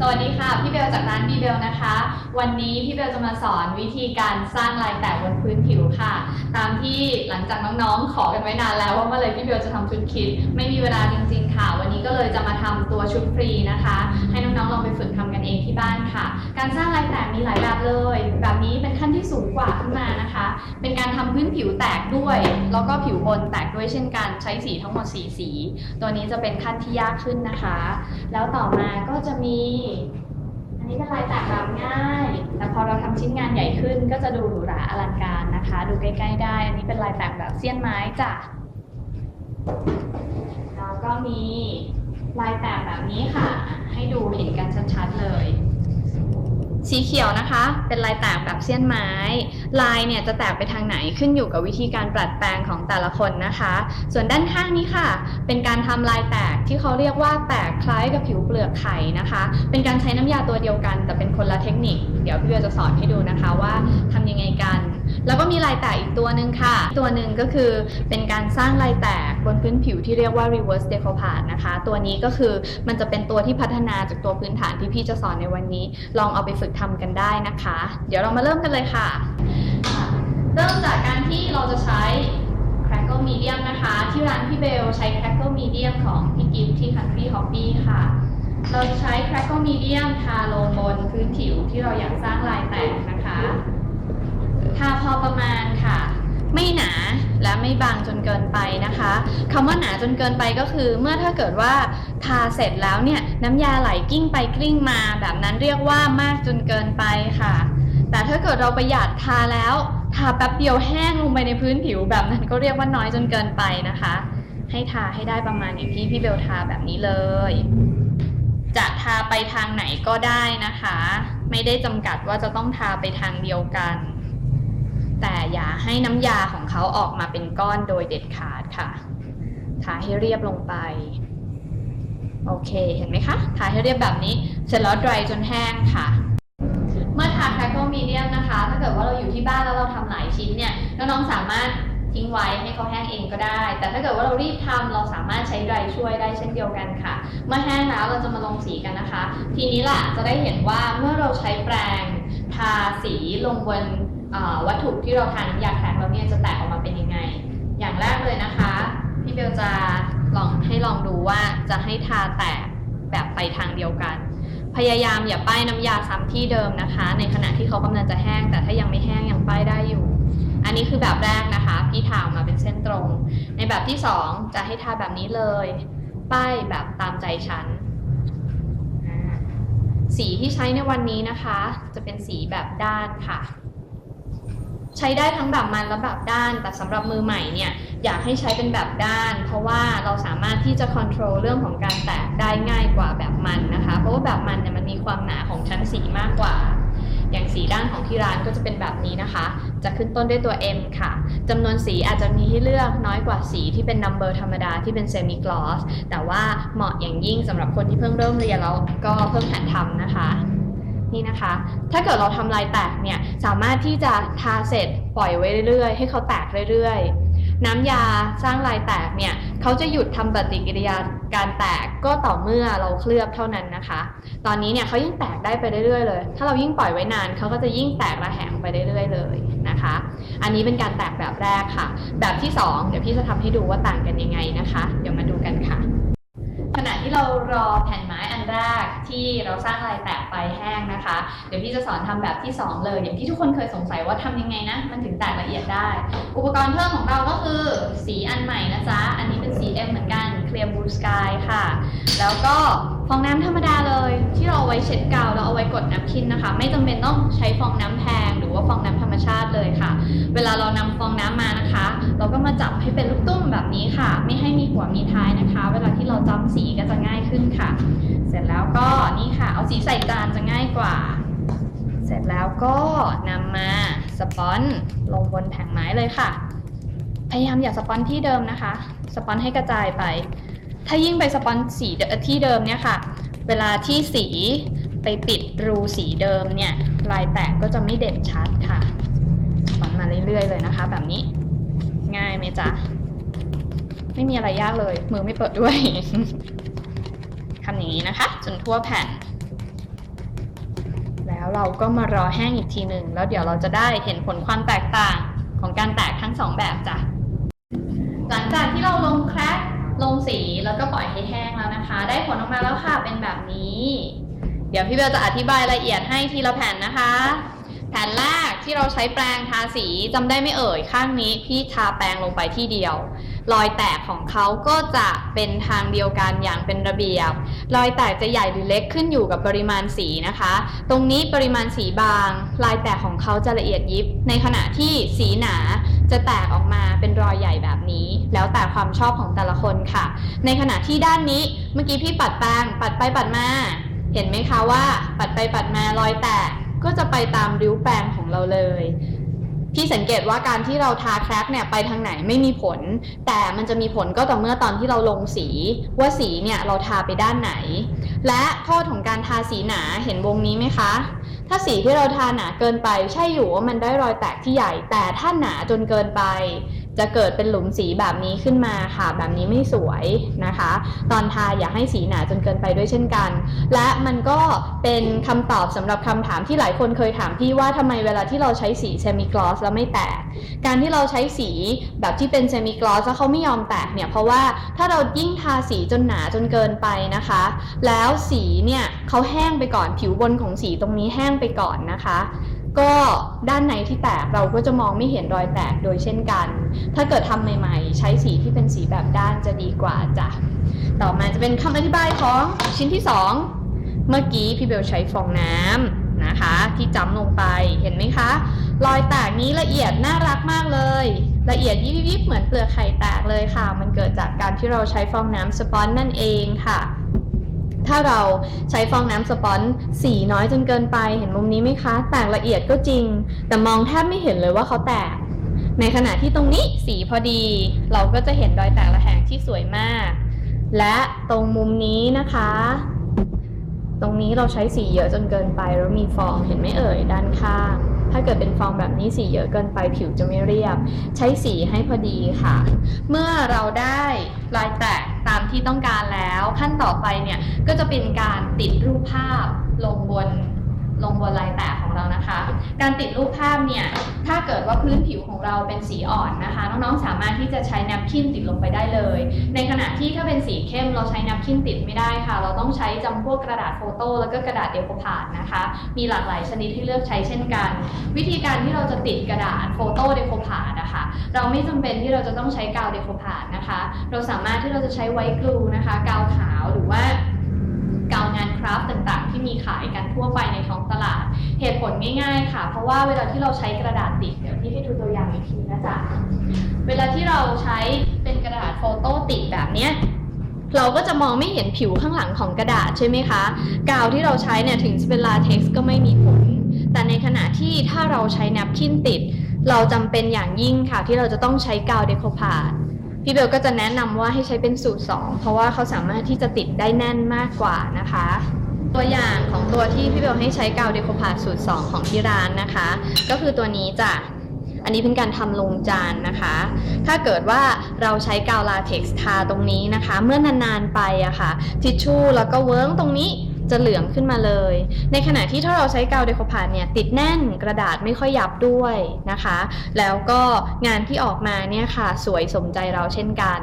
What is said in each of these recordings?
สวัสดีค่ะ พี่เบลจากร้านบีเบลนะคะ วันนี้พี่เบลจะมาสอนวิธีการสร้างลายแตกบนพื้นผิวค่ะ ตามที่หลังจากน้องๆ ขอกันไว้นานแล้วว่าเมื่อไรพี่เบลจะทำชุดคิด ไม่มีเวลาจริง ๆ ค่ะ วันนี้ก็เลยจะมาทำตัวชุดฟรีนะคะ ให้น้องๆลองไปฝึกทำกันเองที่บ้านค่ะ การสร้างลายแตกมีหลายแบบเลย แบบนี้เป็นขั้นที่สูงกว่าขึ้นมานะคะ เป็นการทำพื้นผิวแตกด้วย แล้วก็ผิวบนแตกด้วยเช่นกันใช้สีทั้งหมดสีสี ตัวนี้จะเป็นขั้นที่ยากขึ้นนะคะ แล้วต่อมาก็จะมีอันนี้เป็นลายแตกแบบง่าย แต่พอเราทำชิ้นงานใหญ่ขึ้น ก็จะดูหรูหราอลังการนะคะ ดูใกล้ๆได้ อันนี้เป็นลายแตกแบบเสี้ยนไม้จ้ะแล้วก็มีลายแตกแบบนี้ค่ะ ให้ดูเห็นกันชัดๆเลย สีเขียวนะคะ เป็นลายแตกแบบเสี้ยนไม้ ลายเนี่ยจะแตกไปทางไหนขึ้นอยู่กับวิธีการปลัดแปลงของแต่ละคนนะคะ ส่วนด้านข้างนี้ค่ะ เป็นการทำลายแตกที่เขาเรียกว่าแตกคล้ายกับผิวเปลือกไข่นะคะ เป็นการใช้น้ำยาตัวเดียวกัน แต่เป็นคนละเทคนิค เดี๋ยวพี่เบลจะสอนให้ดูนะคะว่าทำยังไงกัน แล้วก็มีลายแตกอีกตัวหนึ่งค่ะ ตัวหนึ่งก็คือเป็นการสร้างลายแตก บนพื้นผิวที่เรียกว่า reverse decoupage นะคะ ตัวนี้ก็คือมันจะเป็นตัวที่พัฒนาจากตัวพื้นฐานที่พี่จะสอนในวันนี้ ลองเอาไปฝึกทำกันได้นะคะ เดี๋ยวเรามาเริ่มกันเลยค่ะ เริ่มจากการที่เราจะใช้ crackle medium นะคะ ที่ร้านพี่เบลใช้ crackle medium ของพี่กิฟที่ country hobby ค่ะ เราใช้ crackle medium ทาลงบนพื้นผิวที่เราอยากสร้างลายแตกนะคะ ทาพอประมาณค่ะ ไม่หนาและไม่บางจนเกินไปนะคะคำว่าหนาจนเกินไปก็คือ เมื่อถ้าเกิดว่าทาเสร็จแล้วเนี่ยน้ำยาไหลกิ้งไปกลิ้งมา แบบนั้นเรียกว่ามากจนเกินไปค่ะ แต่ถ้าเกิดเราประหยัดทาแล้วทาแป๊บเดียวแห้งลงไปในพื้นผิวแบบนั้นก็เรียกว่าน้อยจนเกินไปนะคะ ให้ทาให้ได้ประมาณอย่างที่พี่เบลทาแบบนี้เลย จะทาไปทางไหนก็ได้นะคะ ไม่ได้จำกัดว่าจะต้องทาไปทางเดียวกัน แต่อย่าให้น้ำยาของเขาออกมาเป็นก้อนโดยเด็ดขาดค่ะ ทาให้เรียบลงไป โอเค เห็นไหมคะ ทาให้เรียบแบบนี้ เสร็จแล้ว dry จนแห้งค่ะ เมื่อทา crackle medium นะคะ ถ้าเกิดว่าเราอยู่ที่บ้านแล้วเราทำหลายชิ้นเนี่ย น้องๆสามารถทิ้งไว้ให้เขาแห้งเองก็ได้ แต่ถ้าเกิดว่าเรารีบทำเราสามารถใช้ dry ช่วยได้เช่นเดียวกันค่ะ เมื่อแห้งแล้วเราจะมาลงสีกันนะคะ ทีนี้ล่ะจะได้เห็นว่าเมื่อเราใช้แปรงทาสีลงบน วัตถุที่เราทาน้ำยาแข็งแล้วเนี่ยจะแตกออกมาเป็นยังไง อย่างแรกเลยนะคะ พี่เบลจะลองให้ลองดูว่าจะให้ทาแตกแบบไปทางเดียวกัน พยายามอย่าป้ายน้ำยาซ้ำที่เดิมนะคะ ในขณะที่เขากำลังจะแห้ง แต่ถ้ายังไม่แห้งยังป้ายได้อยู่ อันนี้คือแบบแรกนะคะ พี่ทาออกมาเป็นเส้นตรง ในแบบที่สองจะให้ทาแบบนี้เลย ป้ายแบบตามใจฉันสีที่ใช้ในวันนี้นะคะ จะเป็นสีแบบด้านค่ะ ใช้ได้ทั้งแบบมันและแบบด้าน แต่สำหรับมือใหม่เนี่ยอยากให้ใช้เป็นแบบด้าน เพราะว่าเราสามารถที่จะควบคุมเรื่องของการแตกได้ง่ายกว่าแบบมันนะคะ เพราะว่าแบบมันเนี่ยมันมีความหนาของชั้นสีมากกว่า อย่างสีด้านของที่ร้านก็จะเป็นแบบนี้นะคะ จะขึ้นต้นด้วยตัว M ค่ะจำนวนสีอาจจะมีให้เลือกน้อยกว่าสีที่เป็น number ธรรมดาที่เป็นเซมิกลอสแต่ว่าเหมาะอย่างยิ่งสำหรับคนที่เพิ่งเริ่มเรียนแล้วก็เพิ่งหัดทำนะคะ นี่นะคะ ถ้าเกิดเราทำลายแตกเนี่ยสามารถที่จะทาเสร็จปล่อยไว้เรื่อยๆ ให้เขาแตกเรื่อยๆ น้ำยาสร้างลายแตกเนี่ยเขาจะหยุดทำปฏิกิริยาการแตกก็ต่อเมื่อเราเคลือบเท่านั้นนะคะ ตอนนี้เนี่ยเขายังแตกได้ไปเรื่อยๆเลย ถ้าเรายิ่งปล่อยไว้นานเขาก็จะยิ่งแตกระแหงไปเรื่อยๆเลยนะคะ อันนี้เป็นการแตกแบบแรกค่ะ แบบที่สองเดี๋ยวพี่จะทำให้ดูว่าต่างกันยังไงนะคะ เดี๋ยวมาดูกันค่ะ ขณะที่เรารอแผ่นไม้อันแรกที่เราสร้างลายแตกไปแห้งนะคะ เดี๋ยวพี่จะสอนทำแบบที่ 2 เลย อย่างที่ทุกคนเคยสงสัยว่าทำยังไงนะ มันถึงแตกละเอียดได้ อุปกรณ์เพิ่มของเราก็คือ สีอันใหม่นะจ๊ะ อันนี้เป็นสี M เหมือนกัน Clear Blue Sky ค่ะ แล้วก็ ฟองน้ำธรรมดาเลย ที่เราเอาไว้เช็ดกาวแล้วเอาไว้กดน้ำคินนะคะ ไม่จำเป็นต้องใช้ฟองน้ำแพง หรือว่าฟองน้ำธรรมชาติเลยค่ะ เวลาเรานำฟองน้ำมานะคะ เราก็มาจับให้เป็นลูกตุ้มแบบนี้ค่ะ ไม่ให้มีหัวมีท้ายนะคะ เวลาที่เราจำสีก็จะง่ายขึ้นค่ะ เสร็จแล้วก็นี่ค่ะ เอาสีใส่จานจะง่ายกว่า เสร็จแล้วก็นำมาสปอนลงบนแผงไม้เลยค่ะ พยายามอย่าสปอนที่เดิมนะคะ สปอนให้กระจายไป ถ้ายิ่งไปสปอนสีที่เดิมเนี่ยค่ะ เวลาที่สีไปปิดรูสีเดิมเนี่ยลายแตกก็จะไม่เด่นชัดค่ะสปอนมาเรื่อยๆเลยนะคะ แบบนี้ ง่ายไหมจ๊ะ ไม่มีอะไรยากเลย มือไม่เปิดด้วยทำอย่างนี้นะคะ จนทั่วแผ่น แล้วเราก็มารอแห้งอีกทีหนึ่งแล้วเดี๋ยวเราจะได้เห็นผลความแตกต่างของการแตกทั้งสองแบบจ้ะหลังจากที่เราลงแครก ลงสีแล้วก็ปล่อยให้แห้งแล้วนะคะ ได้ผลออกมาแล้วค่ะเป็นแบบนี้ เดี๋ยวพี่เบลจะอธิบายละเอียดให้ทีละแผ่นนะคะ แผ่นแรกที่เราใช้แปรงทาสีจำได้ไม่เอ่ยข้างนี้ พี่ทาแปรงลงไปที่เดียว รอยแตกของเขาก็จะเป็นทางเดียวกันอย่างเป็นระเบียบ รอยแตกจะใหญ่หรือเล็กขึ้นอยู่กับปริมาณสีนะคะ ตรงนี้ปริมาณสีบาง ลายแตกของเขาจะละเอียดยิบ ในขณะที่สีหนา จะแตกออกมาเป็นรอยใหญ่แบบนี้ แล้วแต่ความชอบของแต่ละคนค่ะ ในขณะที่ด้านนี้เมื่อกี้พี่ปัดแปรงปัดไปปัดมา เห็นไหมคะว่า ปัดไปปัดมารอยแตกก็จะไปตามริ้วแปรงของเราเลยพี่สังเกตว่าการที่เราทาแครกเนี่ยไปทางไหนไม่มีผล แต่มันจะมีผลก็ต่อเมื่อตอนที่เราลงสี ว่าสีเนี่ยเราทาไปด้านไหน และโทษของการทาสีหนาเห็นวงนี้ไหมคะ ถ้าสีที่เราทาหนาเกินไปใช่อยู่ว่ามันได้รอยแตกที่ใหญ่แต่ถ้าหนาจนเกินไป จะเกิดเป็นหลุมสีแบบนี้ขึ้นมาค่ะ แบบนี้ไม่สวยนะคะ ตอนทาอย่าให้สีหนาจนเกินไปด้วยเช่นกัน และมันก็เป็นคำตอบสำหรับคำถามที่หลายคนเคยถามพี่ว่าทำไมเวลาที่เราใช้สีเซมิกลอสแล้วไม่แตก การที่เราใช้สีแบบที่เป็นเซมิกลอสแล้วเขาไม่ยอมแตกเนี่ยเพราะว่าถ้าเรายิ่งทาสีจนหนาจนเกินไปนะคะ แล้วสีเนี่ยเขาแห้งไปก่อนผิวบนของสีตรงนี้แห้งไปก่อนนะคะ ก็ด้านในที่แตกเราก็จะมองไม่เห็นรอยแตกโดยเช่นกัน ถ้าเกิดทำใหม่ๆ ใช้สีที่เป็นสีแบบด้านจะดีกว่าจ้ะ ต่อมาจะเป็นคำอธิบายของชิ้นที่ 2 เมื่อกี้พี่เบลใช้ฟองน้ำนะคะ ที่จ้ำลงไปเห็นไหมคะ รอยแตกนี้ละเอียดน่ารักมากเลย ละเอียดยิบยิบๆเหมือนเปลือกไข่แตกเลยค่ะ มันเกิดจากการที่เราใช้ฟองน้ำสปอนนั่นเองค่ะ ถ้าเราใช้ฟองน้ำสปอนสีน้อยจนเกินไปเห็นมุมนี้ไหมคะ แตกละเอียดก็จริง แต่มองแทบไม่เห็นเลยว่าเขาแตก ในขณะที่ตรงนี้สีพอดี เราก็จะเห็นรอยแตกระแหงที่สวยมาก และตรงมุมนี้นะคะ ตรงนี้เราใช้สีเยอะจนเกินไปแล้วมีฟองเห็นไหมเอ่ยด้านข้างถ้าเกิดเป็นฟองแบบนี้สีเยอะเกินไปผิวจะไม่เรียบ ใช้สีให้พอดีค่ะ เมื่อเราได้ลายแตกามที่ต้องการแล้ว ขั้นต่อไปเนี่ยก็จะเป็นการติดรูปภาพลงบน ลงบนลายแตกของเรานะคะ การติดรูปภาพเนี่ย ถ้าเกิดว่าพื้นผิวของเราเป็นสีอ่อนนะคะ น้องๆ สามารถที่จะใช้แนปคินติดลงไปได้เลย ในขณะที่ถ้าเป็นสีเข้มเราใช้แนปคินติดไม่ได้ค่ะ เราต้องใช้จำพวกกระดาษโฟโต้แล้วก็กระดาษเดโคพาดนะคะ มีหลากหลายชนิดให้เลือกใช้เช่นกัน วิธีการที่เราจะติดกระดาษโฟโต้เดโคพาดนะคะ เราไม่จำเป็นที่เราจะต้องใช้กาวเดโคพาดนะคะ เราสามารถที่เราจะใช้ไวท์กลูนะคะ กาวขาวหรือว่ากาวงานครา ฟต์ต่างๆ ที่มีขายกันทั่วไปในท้องตลาด เหตุผลง่าย ๆ ค่ะ เพราะว่าเวลาที่เราใช้กระดาษติดเดี๋ยวพี่ให้ดูตัวอย่างอีกทีนะจ๊ะเวลาที่เราใช้เป็นกระดาษโฟโต้ติดแบบเนี้ยเราก็จะมองไม่เห็นผิวข้างหลังของกระดาษใช่ไหมคะ กาวที่เราใช้เนี่ยถึงจะเป็นลาเท็กซ์ก็ไม่มีผล แต่ในขณะที่ถ้าเราใช้แนปคินติด เราจำเป็นอย่างยิ่งค่ะที่เราจะต้องใช้กาวเดโคพาดพี่เบลก็จะแนะนำว่าให้ใช้เป็นสูตร 2 เพราะว่าเขาสามารถที่จะติดได้แน่นมากกว่านะคะ ตัวอย่างของตัวที่พี่เบลให้ใช้กาวเดโคพาดสูตร 2 ของที่ร้านนะคะ ก็คือตัวนี้จ้ะอันนี้เป็นการทำลงจานนะคะ ถ้าเกิดว่าเราใช้กาวลาเท็กซ์ทาตรงนี้นะคะ เมื่อนานๆไปอะค่ะ ทิชชู่แล้วก็เวิร์กตรงนี้จะเหลืองขึ้นมาเลย ในขณะที่ถ้าเราใช้กาวเดโคพาดเนี่ยติดแน่นกระดาษไม่ค่อยยับด้วยนะคะ แล้วก็งานที่ออกมาเนี่ยค่ะ สวยสมใจเราเช่นกัน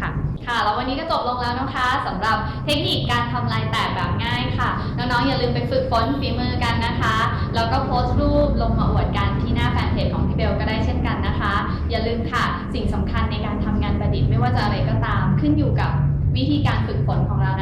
ค่ะ ค่ะแล้ววันนี้ก็จบลงแล้วนะคะสำหรับเทคนิคการทำลายแตกแบบง่ายค่ะ น้องๆอย่าลืมไปฝึกฝนฝีมือกันนะคะ แล้วก็โพสต์รูปลงมาอวดกันที่หน้าแฟนเพจของพี่เบลก็ได้เช่นกันนะคะ อย่าลืมค่ะ สิ่งสำคัญในการทำงานประดิษฐ์ไม่ว่าจะอะไรก็ตาม ขึ้นอยู่กับวิธีการฝึกฝนของเรา